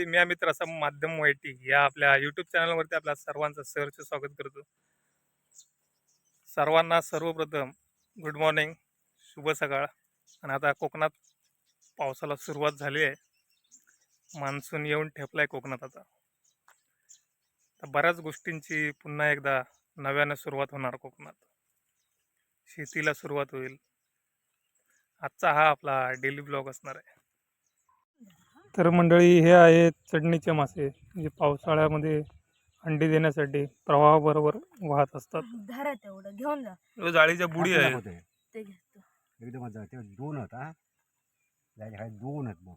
नमस्कार मंडळी मी अमित रसम माध्यम वाईटी या आपल्या यूट्यूब चॅनलवरती आपल्या सर्वांचं सहर्ष स्वागत करतो. सर्वांना सर्वप्रथम गुड मॉर्निंग शुभ सकाळ. आणि आता कोकणात पावसाला सुरुवात झाली आहे. मान्सून येऊन ठेपला आहे कोकणात आता. तर बऱ्याच गोष्टींची पुन्हा एकदा नव्यानं सुरुवात होणार कोकणात. शेतीला सुरुवात होईल. आजचा हा आपला डेली ब्लॉग असणार आहे. तर मंडळी हे आहेत चढणीचे मासे जे पावसाळ्यामध्ये अंडी देण्यासाठी प्रवाहाबरोबर वाहत असतात. धरा तेवढं घेऊन जा. जाळीच्या बुडी आहे. होते ते. घेतो एकदमच जाऊ. ते दोन होत हा. जायचे काय दोन आहेत मग.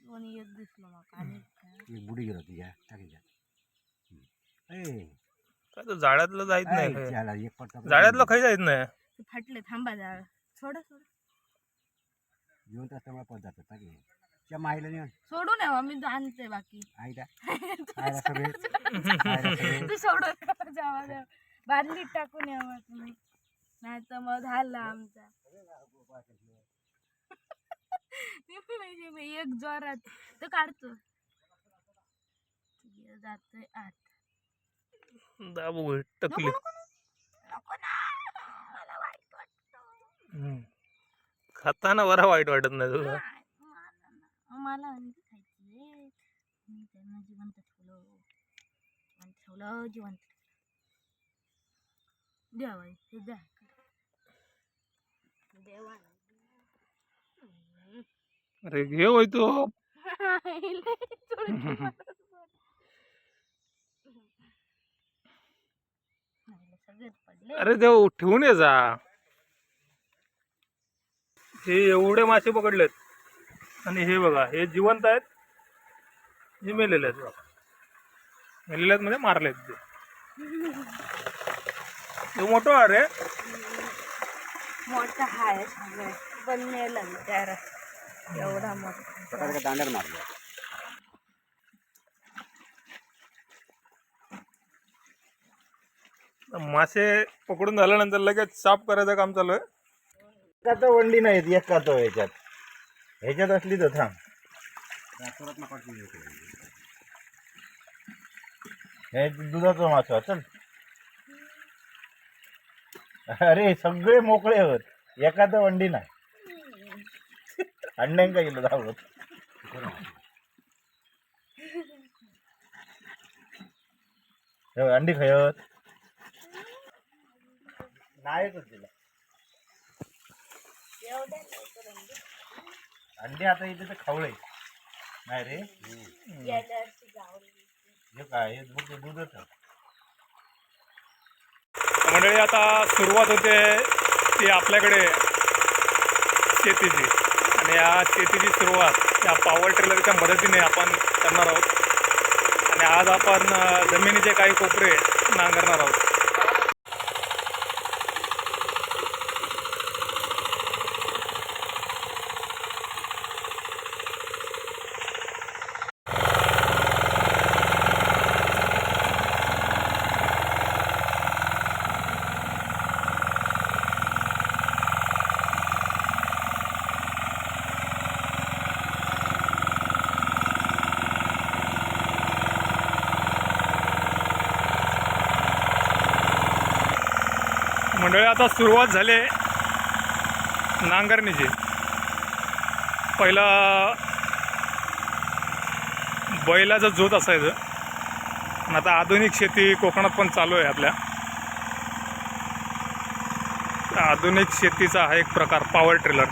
कोणी एक दिसलं मग आणि काय. एक बुडी गेलो तुझ्या टाकीच्या ए. काय तर जाळ्यातलं जायत ऐ, नाही. त्याला एक पट्टा जाळ्यातलं खाई जायत नाही. ते फाटले थांबा जा सोडा सोडा. जिवंत असल्यामुळे पद जातात टाकी. त्या माईला नाही सोडू नये मी आणते बाकी. आईला. आईला सगळे आईला सगळे तू सोडू नका जावा जावा. बादलीत टाकून यावं तुम्ही. नाही तर मग झाला आमचा. म्हणजे मी एक जोरात. तो काढतो. जातोय आत. दाबू टकली. नको, नको, नको ना. मला वाईट वाटतं. खाताना बरा वाईट वाटत नाही तुला. मला अंडी खायची आहे. मी त्यांना जिवंत ठेवलं जिवंत ठेवलं जिवंत. ठेवलं बाई ते द्या. देवा. अरे घे होय तो. अरे देव ठेवून ये जा. हे एवढे मासे पकडलेत. आणि हे बघा हे जिवंत आहेत. हे मेलेले आहेत बघा. मेलेले आहेत म्हणजे मारलेत ते. हे मोठं आहे. रे मोठा हाय पण मेलं एवढा मोठा. मारलं. मासे पकडून झाल्यानंतर लगेच साफ करायचं काम चालू आहे. का तर वंडी नाहीत एक का तो ह्याच्यात असली तर थांब. हे दुधाचा मासा चल. अरे सगळे मोकळे होत. एका तर वंडी नाही. अंड्यांका गेलो धावत. हे अंडी खायत. नाहीच तिला. अंडी आता इथे तर खावळे नाही रे? हे काय हे दूध दूधच. मंडळी आता सुरुवात होते ती आपल्याकडे शेतीची. आणि या शेतीची सुरुवात या पॉवर ट्रेलरच्या मदतीने आपण करणार आहोत. आणि आज आपण जमिनीचे काही कोपरे नांगरणार आहोत. मंडळी आता सुरुवात झाली आहे नांगरणीची. पहिला बैलाचं जोत असायचं. आणि आता आधुनिक शेती कोकणात पण चालू आहे आपल्या. आधुनिक शेतीचा हा एक प्रकार पॉवर ट्रेलर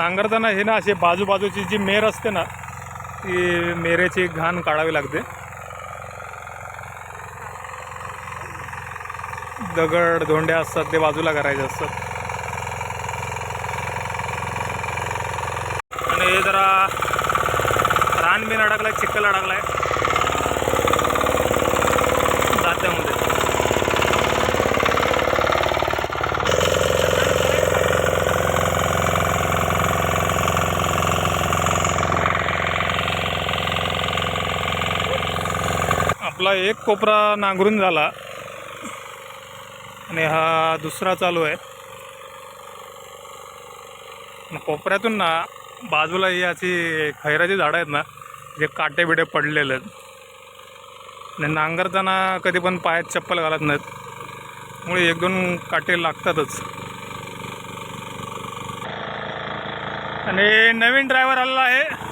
नांगरताना हे ना अशी बाजूबाजूची जी मेर असते ना ती मेरेची घाण काढावी लागते. दगड धोंडे असतात ते बाजूला करायचे असतात. आणि हे जरा रान बिन अडकलाय चिखल अडकलाय. आपला एक कोपरा नांगरून झाला. आणि हा दुसरा चालू आहे. कोपऱ्यातून ना बाजूला ही अशी खैराची झाडं आहेत ना जे काटे बिटे पडलेले आहेत. आणि नांगरताना कधी पण पायात चप्पल घालत नाहीत. त्यामुळे एक दोन काटे लागतातच. आणि नवीन ड्रायव्हर आलेला आहे.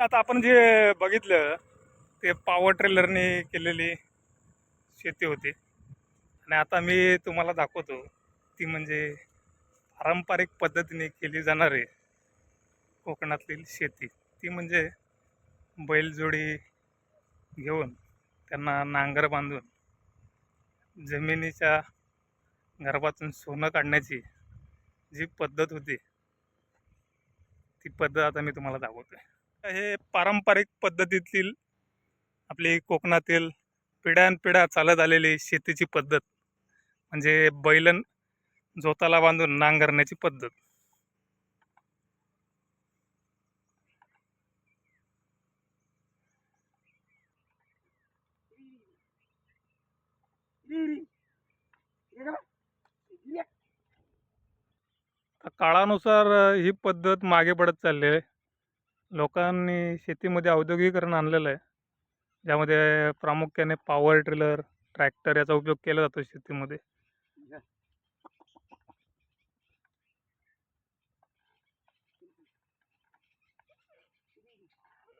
आता आपण जे बघितलं ते पॉवर ट्रेलरने केलेली शेती होती. आणि आता मी तुम्हाला दाखवतो ती म्हणजे पारंपरिक पद्धतीने केली जाणारी कोकणातील शेती. ती म्हणजे बैलजोडी घेऊन त्यांना नांगर बांधून जमिनीच्या गर्भातून सोनं काढण्याची जी पद्धत होती ती पद्धत आता मी तुम्हाला दाखवतो आहे हे पारंपरिक पद्धतीतील आपली कोकणातील पिढ्यानपिढ्या चालत आलेली शेतीची पद्धत म्हणजे बैलन जोताला बांधून नांगरण्याची पद्धत. काळानुसार ही पद्धत मागे पडत चालली आहे. लोकांनी शेतीमध्ये औद्योगिकरण आणलेलं आहे. ज्यामध्ये प्रामुख्याने पॉवर ट्रिलर ट्रॅक्टर याचा उपयोग केला जातो शेतीमध्ये.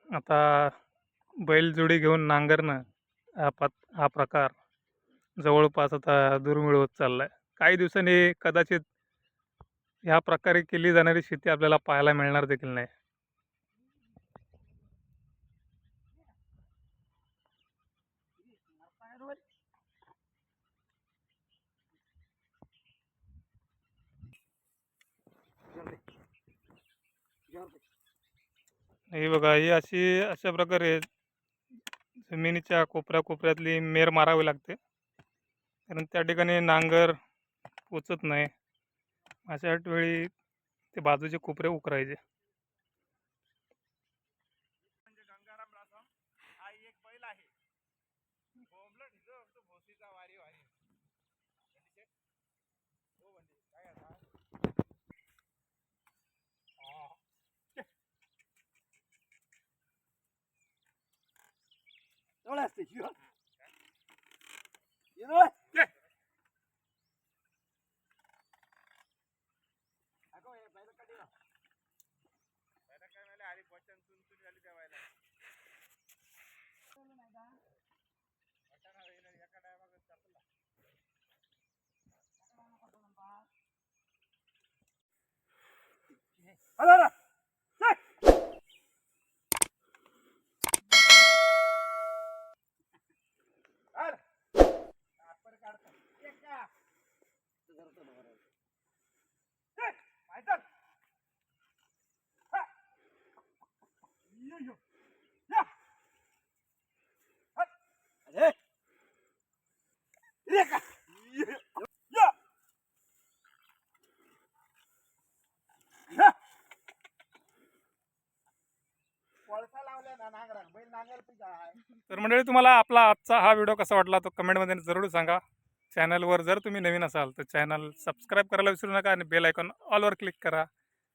आता बैलजोडी घेऊन नांगरणं हा पत हा प्रकार जवळपास आता दुर्मिळ होत चालला आहे काही दिवसांनी कदाचित ह्या प्रकारे केली जाणारी शेती आपल्याला पाहायला मिळणार देखील नाही. हे बघा ही अशी अशा प्रकारे जमिनीच्या कोपऱ्या कोपऱ्यातली मेर मारावी लागते. कारण त्या ठिकाणी नांगर पोचत नाही. अशा वेळी ते बाजूचे कोपरे उकरायचे आहे बोंबलं ढिजो फक्त भोसीचा वारी वारी बंडी शेट हो बंडी काय आता हा. एवढं असते शिव ये रे. अगं, हे बैलं कधी ना? पहिला काय मला आली बच्चन चुनचुनी झाली त्या व्हायला वाटाणा होईना, एका टायमाला चापला आला ना. आपण काढतो एक का पायदल. हा. ये, यो. या. हा. अरे. ये का. ये. या. या. कोळसा लावल्या ना नांगराक बैल नांगर पिका आहे तर मंडळी तुम्हाला आपला आजचा हा व्हिडिओ कसा वाटला तो कमेंटमध्ये जरूर सांगा. चॅनलवर जर तुम्ही नवीन असाल तर चॅनल सबस्क्राईब करायला विसरू नका आणि बेल आयकॉन ऑलवर क्लिक करा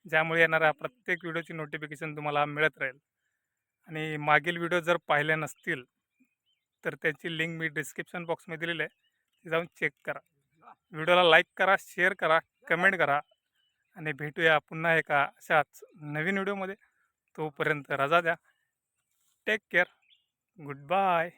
ज्यामुळे येणाऱ्या प्रत्येक व्हिडिओची नोटिफिकेशन तुम्हाला मिळत राहील. आणि मागील व्हिडिओ जर पाहिले नसतील तर त्याची लिंक मी डिस्क्रिप्शन बॉक्समध्ये दिलेली आहे ती जाऊन चेक करा. व्हिडिओला लाईक करा शेअर करा कमेंट करा आणि भेटूया पुन्हा एका अशाच नवीन व्हिडिओमध्ये. तोपर्यंत रजा द्या. Take care. Good bye.